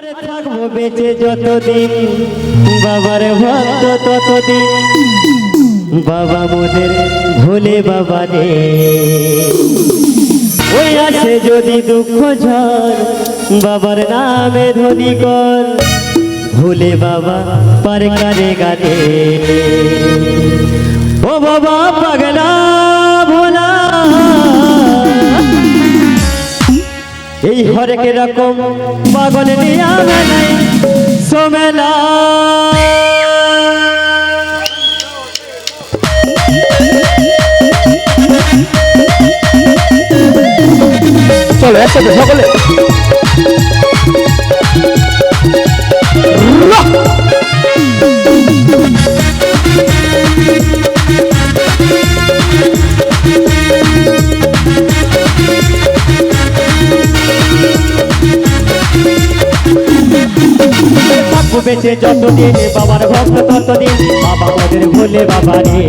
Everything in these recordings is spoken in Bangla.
আরে থাকব বেঁচে যতদিন। বাবার ভক্ত ততদিন। বাবা মোদের ভোলে বাবা রে ওই আসে যদি দুঃখ ঝড়, বাবার নামে ধনী কর। ভোলে বাবা পার কারে গানে। হরেক রকম পাগল নিয়া সোমেলা। চলো একসাথে সকলে। বেঁচে যতদিন, বাবার ভক্ত ততদিন, বাবা মোদের ভোলে বাবা রে।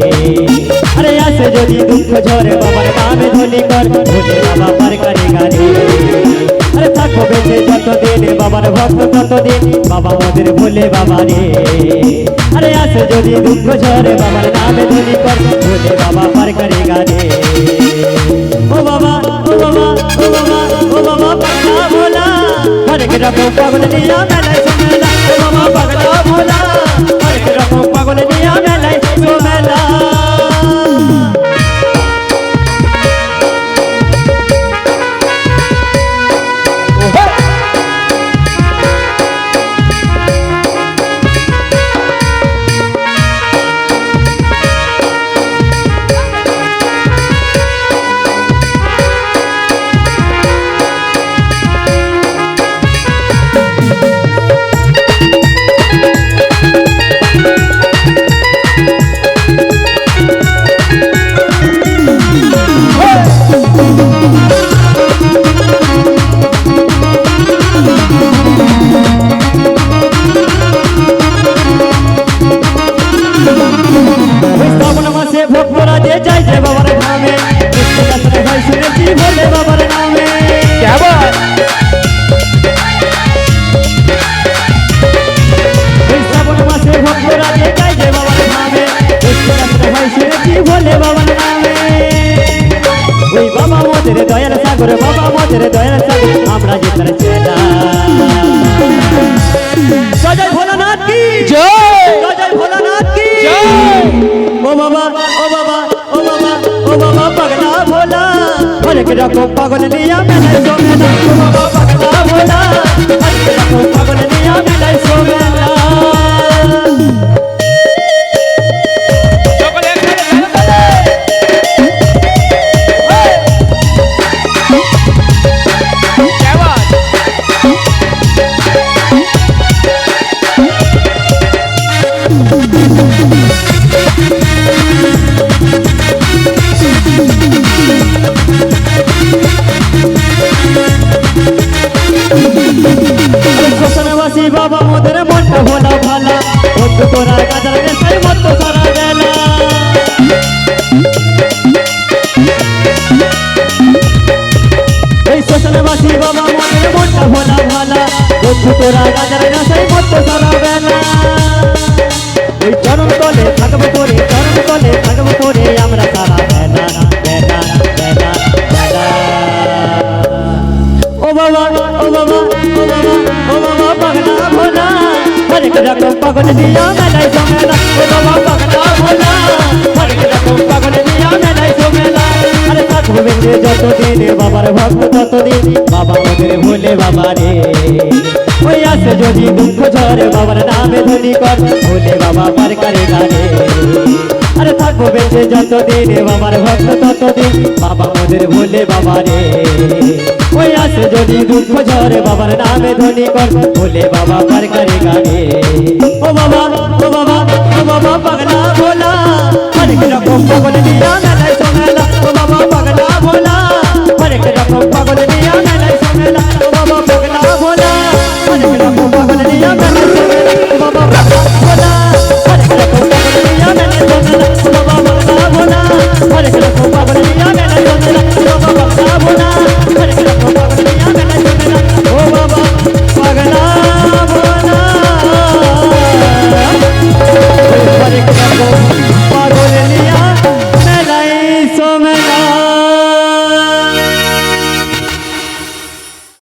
আরে আসে যদি দুঃখ ঝরে বাবার নামে ধলি কর, ভোলে বাবা পার করে গারে আরে থাকব বেঁচে যতদিন, বাবার ভক্ত ততদিন, বাবা মোদের ভোলে বাবা রে। আরে আসে যদি দুঃখ ঝরে বাবার নামে ধলি কর, ভোলে বাবা পার করে গারে ও বাবা ও বাবা ও বাবা ও বাবা, পাগলা ভোলা। হরেক রকম পাগল নিয়া মেলায় বাবা পাগলা ভোলা হরেক রকম পাগল নিয়ে মেলায় সোমেলা বলে বাবার নামে ওই বাবা মোদের দয়াল সাগর বাবা মোদের দয়াল সাগর আমরা যে তার চেলা জয় ভোলানাথ কি? জয়। জয় ভোলানাথ কি? জয়। ও বাবা ও বাবা ও বাবা ও বাবা পাগলা ভোলা। হরেক রকম পাগল নিয়া মেলায় সোমেলা তোরা গাজার নেশায় মত সারা বেলা ওই চরণ তলে থাকব করে চরণ তলে থাকব করে আমরা সারা বেলা বেলা বেলা বেলা ও বাবা ও বাবা ও বাবা ও বাবা, পাগলা ভোলা। হরেক রকম পাগল দিয়া মেলায় সোমেলা ও বাবা, পাগলা ভোলা। হরেক রকম পাগল দিয়া মেলায় সোমেলা আরে থাকব বেঁচে যতদিন, বাবার ভক্ত ততদিন। বাবা মোদের ভোলে বাবা রে আসে যদি দুঃখ ঝরে, বাবার নামে ধনি কর। ভোলে বাবা, পার করে গানে আরে থাকব বেঁচে যতদিন বাবার ভক্ত ততদিন। বাবা মোদের ভোলে বাবা রে। ওই আসে যদি দুঃখ ঝরে, বাবার নামে ধনি কর। ভোলে বাবা, পার করে গানে ও বাবা ও বাবা